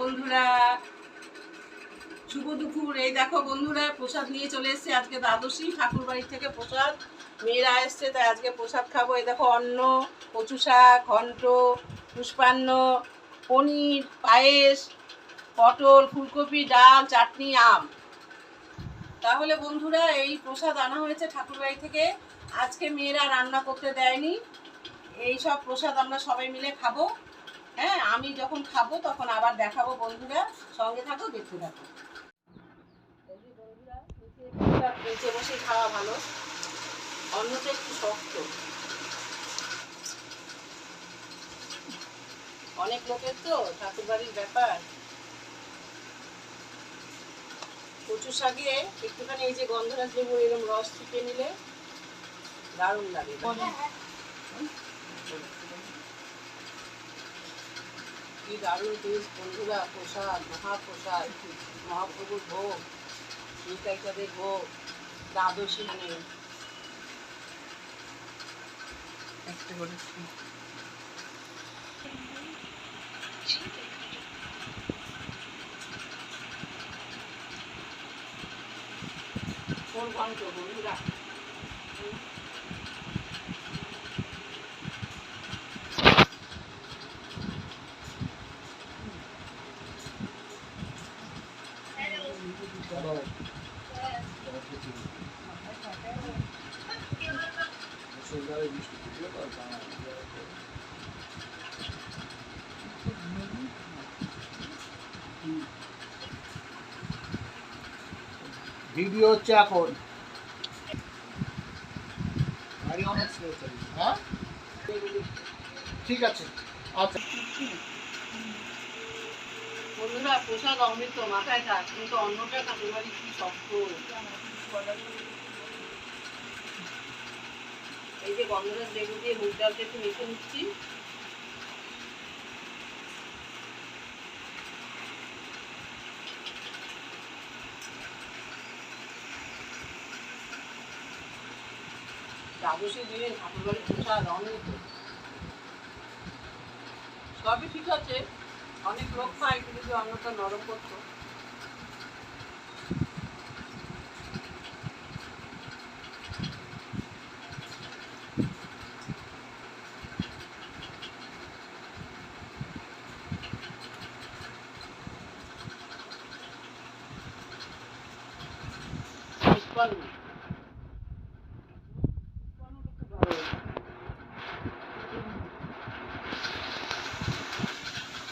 বন্ধুরা। শুভ দুপুর। এই দেখো বন্ধুরা, প্রসাদ নিয়ে চলে এসেছে আজকে দ্বাদশী ঠাকুর বাড়ি থেকে প্রসাদ। মেয়েরা এসছে, তাই আজকে প্রসাদ খাব। এই দেখো অন্ন, কচু শাক, ঘন্ট, পুষ্পান্ন, পনির, পায়েস, পটল, ফুলকপি, ডাল, চাটনি, আম। তাহলে বন্ধুরা, এই প্রসাদ আনা হয়েছে ঠাকুর বাড়ি থেকে। আজকে মেয়েরা রান্না করতে দেয়নি। এই সব প্রসাদ আমরা সবাই মিলে খাব। হ্যাঁ আমি যখন খাব তখন আবার দেখাবো বন্ধুরা। সঙ্গে থাকো, দেখতে থাকো। নিচে বসে খাওয়া ভালো। অন্যটা একটু শক্ত। অনেক লোকের তো ঠাকুর বাড়ির ব্যাপার। কচু শাকে একটুখানি এই যে গন্ধরাজ লেবু এরকম রস চিপে নিলে দারুণ লাগে। কি দারুণ টেস্ট বন্ধুরা প্রসাদ মহাপ্রসাদ মহাপ্রভুর ভোগ নিতাইচাঁদের ভোগ দ্বাদশী মানে। কোন গন্ধ বন্ধুরা। ভিডিও হচ্ছে এখন ঠিক আছে। আচ্ছা। বন্ধুরা প্রসাদ অমৃত, মাথায় থাক, কিন্তু অন্নটা ঠাকুর বাড়ি কি শক্ত এই যে গন্ধরাজ লেবু দিয়ে মুগ একটু মেখে নিচ্ছি। সবই ঠিক আছে, অনেক লোক খায় কিন্তু যে অন্নটা নরম করতো।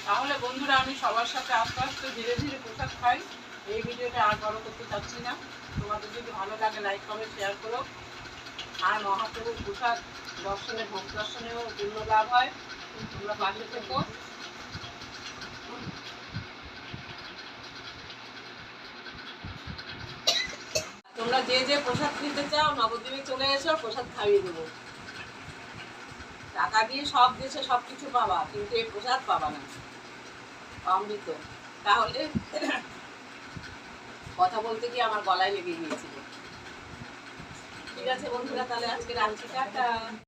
তাহলে বন্ধুরা, আমি সবার সাথে আস্তে আস্তে ধীরে ধীরে প্রসাদ খাই। এই ভিডিওটা আর বড় করতে চাচ্ছি না। তোমাদের যদি ভালো লাগে লাইক কমেন্ট শেয়ার করো। আর মহাপ্রভুর প্রসাদ দর্শনে ভোগ দর্শনেও পূর্ণ লাভ হয়। তোমরা পাশে থেকো। তোমরা যে যে প্রসাদ নিতে চাও, নবদ্বীপে চলে এসো, প্রসাদ খাইয়ে দেবো। টাকা দিয়ে সব দেশে সব কিছু পাবা, কিন্তু এই প্রসাদ পাবা না। অমৃত। তাহলে কথা বলতে গিয়ে আমার গলায় লেগে গিয়েছিল। ঠিক আছে বন্ধুরা, তাহলে আজকে রাখছি টাটা